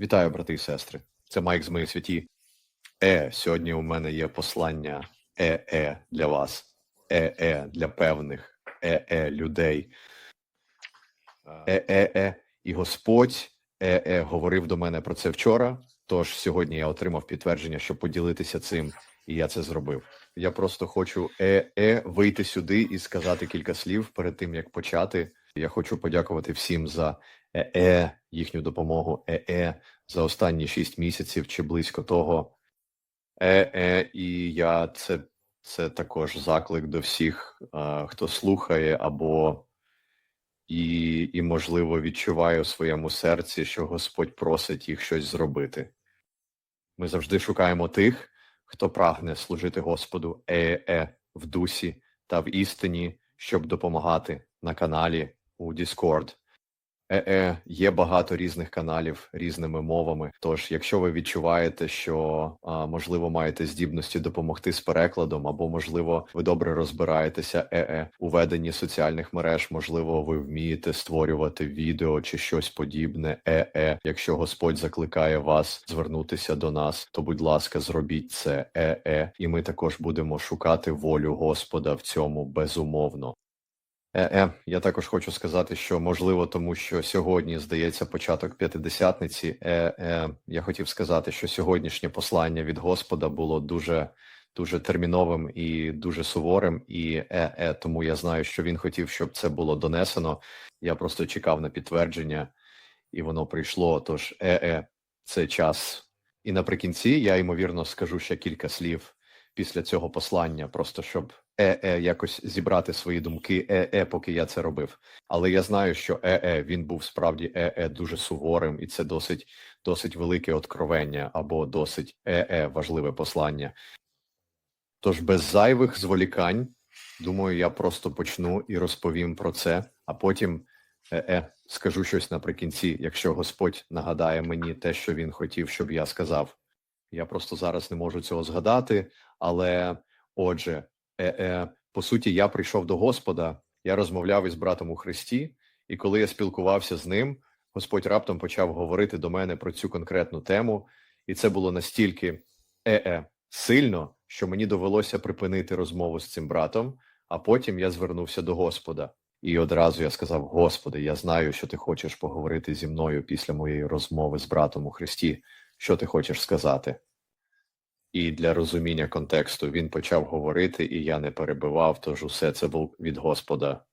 Вітаю, брати і сестри. Це Майк з моєї святі. Е, сьогодні у мене є послання е-е для вас, е-е для певних, е-е людей. Е-е-е. І Господь е-е говорив до мене про це вчора. Тож сьогодні я отримав підтвердження, щоб поділитися цим, і я це зробив. Я просто хочу е-е вийти сюди і сказати кілька слів перед тим, як почати. Я хочу подякувати всім за е-е, їхню допомогу, е-е за останні шість місяців чи близько того. Е-е, і я це, це також заклик до всіх, хто слухає або і, і, можливо, відчуває у своєму серці, що Господь просить їх щось зробити. Ми завжди шукаємо тих, хто прагне служити Господу е-е в дусі та в істині, щоб допомагати на каналі у Discord. Е-е, є багато різних каналів різними мовами. Тож, якщо ви відчуваєте, що а, можливо маєте здібності допомогти з перекладом, або можливо ви добре розбираєтеся е-е у веденні соціальних мереж, можливо, ви вмієте створювати відео чи щось подібне. Е-е, якщо Господь закликає вас звернутися до нас, то будь ласка, зробіть це е-е, і ми також будемо шукати волю Господа в цьому безумовно. Е-е, я також хочу сказати, що можливо, тому що сьогодні здається початок п'ятидесятниці. Е-е, я хотів сказати, що сьогоднішнє послання від Господа було дуже дуже терміновим і дуже суворим. І е-е, тому я знаю, що він хотів, щоб це було донесено. Я просто чекав на підтвердження, і воно прийшло. Тож е-е, це час. І наприкінці я ймовірно скажу ще кілька слів після цього послання, просто щоб е-е якось зібрати свої думки е-е, поки я це робив. Але я знаю, що е-е він був справді е-е дуже суворим, і це досить досить велике откровення або досить е-е важливе послання. Тож без зайвих зволікань, думаю, я просто почну і розповім про це, а потім е-е скажу щось наприкінці, якщо Господь нагадає мені те, що він хотів, щоб я сказав. Я просто зараз не можу цього згадати, але отже, по суті, я прийшов до Господа, я розмовляв із братом у Христі, і коли я спілкувався з ним, Господь раптом почав говорити до мене про цю конкретну тему, і це було настільки е-е сильно, що мені довелося припинити розмову з цим братом, а потім я звернувся до Господа. І одразу я сказав: Господи, я знаю, що ти хочеш поговорити зі мною після моєї розмови з братом у Христі. Що ти хочеш сказати? І для розуміння контексту він почав говорити, і я не перебивав, тож усе це був від Господа.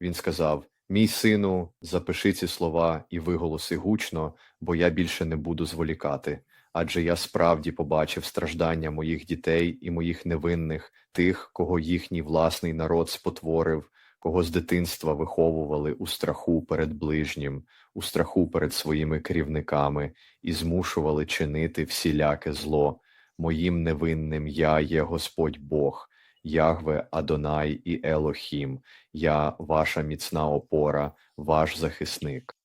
Він сказав: Мій сину, запиши ці слова і виголоси гучно, бо я більше не буду зволікати, адже я справді побачив страждання моїх дітей і моїх невинних, тих, кого їхній власний народ спотворив, кого з дитинства виховували у страху перед ближнім, у страху перед своїми керівниками і змушували чинити всіляке зло. Моїм невинним я є Господь Бог, Ягве Адонай і Елохім, я ваша міцна опора, ваш захисник.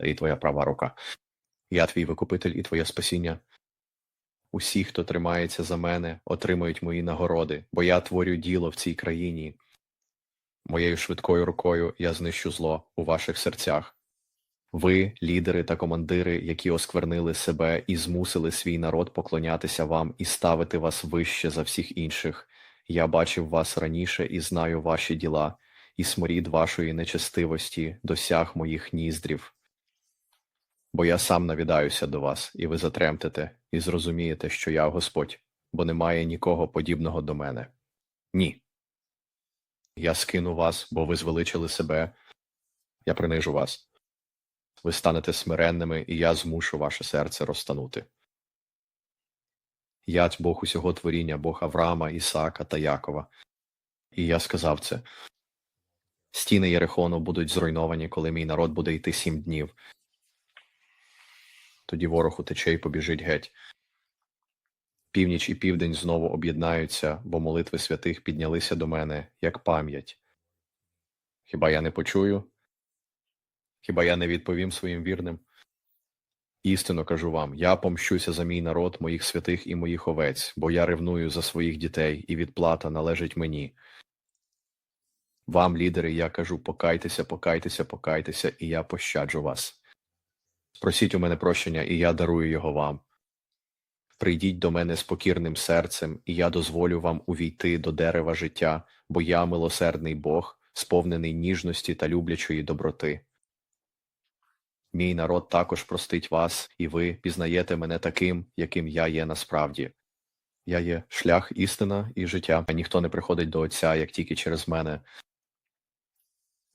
І твоя права рука. Я твій викупитель і твоє спасіння. Усі, хто тримається за мене, отримають мої нагороди, бо я творю діло в цій країні. Моєю швидкою рукою я знищу зло у ваших серцях. Ви, лідери та командири, які осквернили себе і змусили свій народ поклонятися вам і ставити вас вище за всіх інших. Я бачив вас раніше і знаю ваші діла, і сморід вашої нечестивості досяг моїх ніздрів. Бо я сам навідаюся до вас, і ви затремтете, і зрозумієте, що я Господь, бо немає нікого подібного до мене. Ні. Я скину вас, бо ви звеличили себе, я принижу вас. Ви станете смиренними, і я змушу ваше серце розтанути. Я Бог усього творіння, Бог Авраама, Ісаака та Якова. І я сказав це. Стіни Єрихону будуть зруйновані, коли мій народ буде йти сім днів. Тоді ворог утече і побіжить геть. Північ і південь знову об'єднаються, бо молитви святих піднялися до мене, як пам'ять. Хіба я не почую? Хіба я не відповім своїм вірним? Істинно кажу вам, я помщуся за мій народ, моїх святих і моїх овець, бо я ревную за своїх дітей, і відплата належить мені. Вам, лідери, я кажу, покайтеся, покайтеся, покайтеся, і я пощаджу вас. Просіть у мене прощення, і я дарую його вам. Прийдіть до мене з покірним серцем, і я дозволю вам увійти до дерева життя, бо я милосердний Бог, сповнений ніжності та люблячої доброти. Мій народ також простить вас, і ви пізнаєте мене таким, яким я є насправді. Я є шлях, істина і життя, а ніхто не приходить до Отця, як тільки через мене.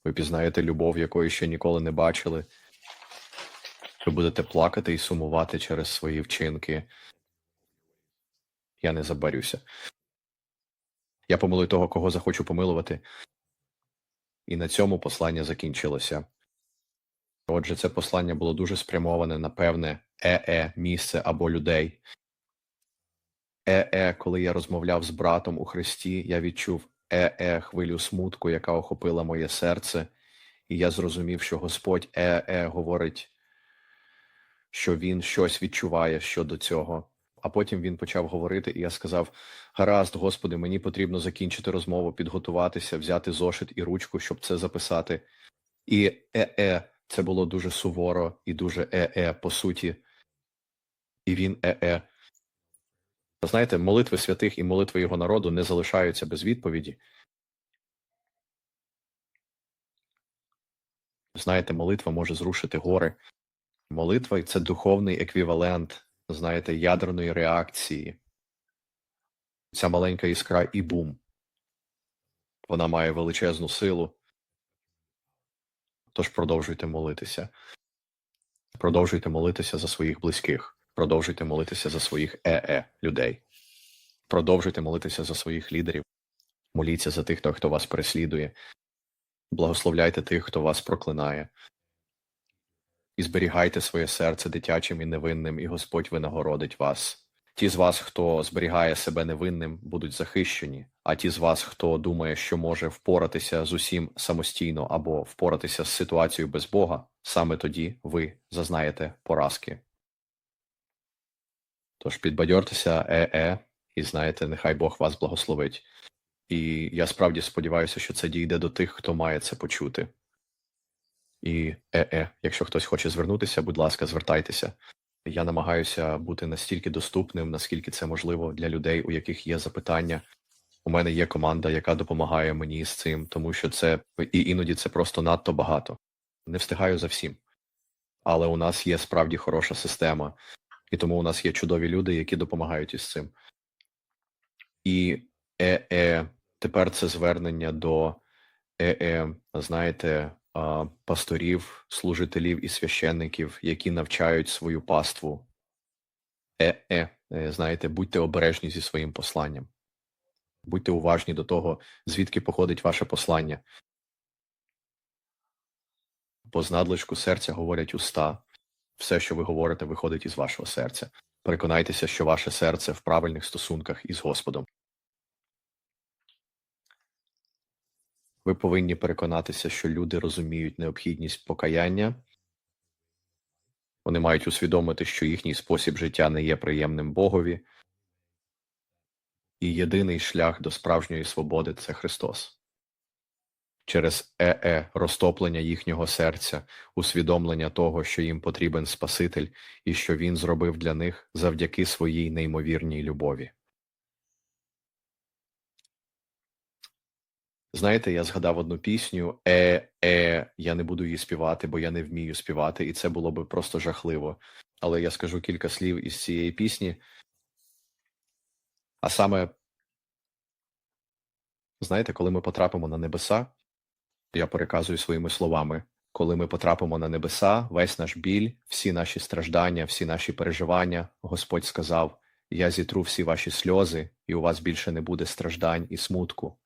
Ви пізнаєте любов, якої ще ніколи не бачили. Ви будете плакати і сумувати через свої вчинки. Я не забарюся. Я помилую того, кого захочу помилувати. І на цьому послання закінчилося. Отже, це послання було дуже спрямоване на певне е-е місце або людей. Е-е, коли я розмовляв з братом у Христі, я відчув е-е хвилю смутку, яка охопила моє серце, і я зрозумів, що Господь е-е говорить, що він щось відчуває щодо цього. А потім він почав говорити, і я сказав: Гаразд, Господи, мені потрібно закінчити розмову, підготуватися, взяти зошит і ручку, щоб це записати. І е-е, це було дуже суворо і дуже е-е по суті. І він е-е. Знаєте, молитви святих і молитви його народу не залишаються без відповіді. Знаєте, молитва може зрушити гори. Молитва це духовний еквівалент, знаєте, ядерної реакції. Ця маленька іскра і бум. Вона має величезну силу. Тож продовжуйте молитися. Продовжуйте молитися за своїх близьких. Продовжуйте молитися за своїх е-е людей. Продовжуйте молитися за своїх лідерів. Моліться за тих, хто, вас переслідує. Благословляйте тих, хто вас проклинає. І зберігайте своє серце дитячим і невинним, і Господь винагородить вас. Ті з вас, хто зберігає себе невинним, будуть захищені, а ті з вас, хто думає, що може впоратися з усім самостійно або впоратися з ситуацією без Бога, саме тоді ви зазнаєте поразки. Тож підбадьортеся е-е, і знаєте, нехай Бог вас благословить. І я справді сподіваюся, що це дійде до тих, хто має це почути. І е-е, якщо хтось хоче звернутися, будь ласка, звертайтеся. Я намагаюся бути настільки доступним, наскільки це можливо для людей, у яких є запитання. У мене є команда, яка допомагає мені з цим, тому що це і іноді це просто надто багато. Не встигаю за всім. Але у нас є справді хороша система, і тому у нас є чудові люди, які допомагають із цим. І е-е, тепер це звернення до е-е, знаєте, а, пасторів, служителів і священників, які навчають свою паству. Е-е, е, знаєте, будьте обережні зі своїм посланням. Будьте уважні до того, звідки походить ваше послання. Бо з надлишку серця говорять уста. Все, що ви говорите, виходить із вашого серця. Переконайтеся, що ваше серце в правильних стосунках із Господом. Ви повинні переконатися, що люди розуміють необхідність покаяння. Вони мають усвідомити, що їхній спосіб життя не є приємним Богові, і єдиний шлях до справжньої свободи це Христос. Через е-е розтоплення їхнього серця, усвідомлення того, що їм потрібен Спаситель і що Він зробив для них завдяки своїй неймовірній любові. Знаєте, я згадав одну пісню е, е, я не буду її співати, бо я не вмію співати, і це було би просто жахливо. Але я скажу кілька слів із цієї пісні. А саме, знаєте, коли ми потрапимо на небеса, я переказую своїми словами. Коли ми потрапимо на небеса, весь наш біль, всі наші страждання, всі наші переживання, Господь сказав: Я зітру всі ваші сльози, і у вас більше не буде страждань і смутку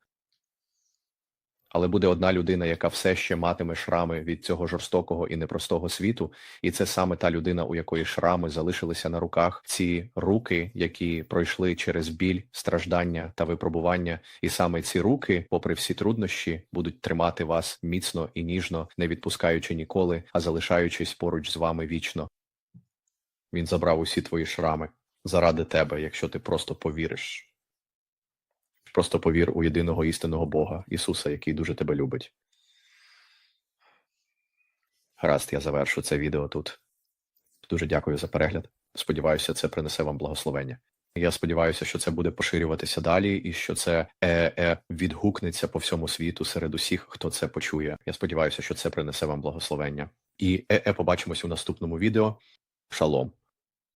але буде одна людина, яка все ще матиме шрами від цього жорстокого і непростого світу, і це саме та людина, у якої шрами залишилися на руках, ці руки, які пройшли через біль, страждання та випробування, і саме ці руки, попри всі труднощі, будуть тримати вас міцно і ніжно, не відпускаючи ніколи, а залишаючись поруч з вами вічно. Він забрав усі твої шрами заради тебе, якщо ти просто повіриш Просто повір у єдиного істинного Бога, Ісуса, який дуже тебе любить. Гаразд, я завершу це відео тут. Дуже дякую за перегляд. Сподіваюся, це принесе вам благословення. Я сподіваюся, що це буде поширюватися далі, і що це е, е, відгукнеться по всьому світу серед усіх, хто це почує. Я сподіваюся, що це принесе вам благословення. І е, е, побачимось у наступному відео. Шалом.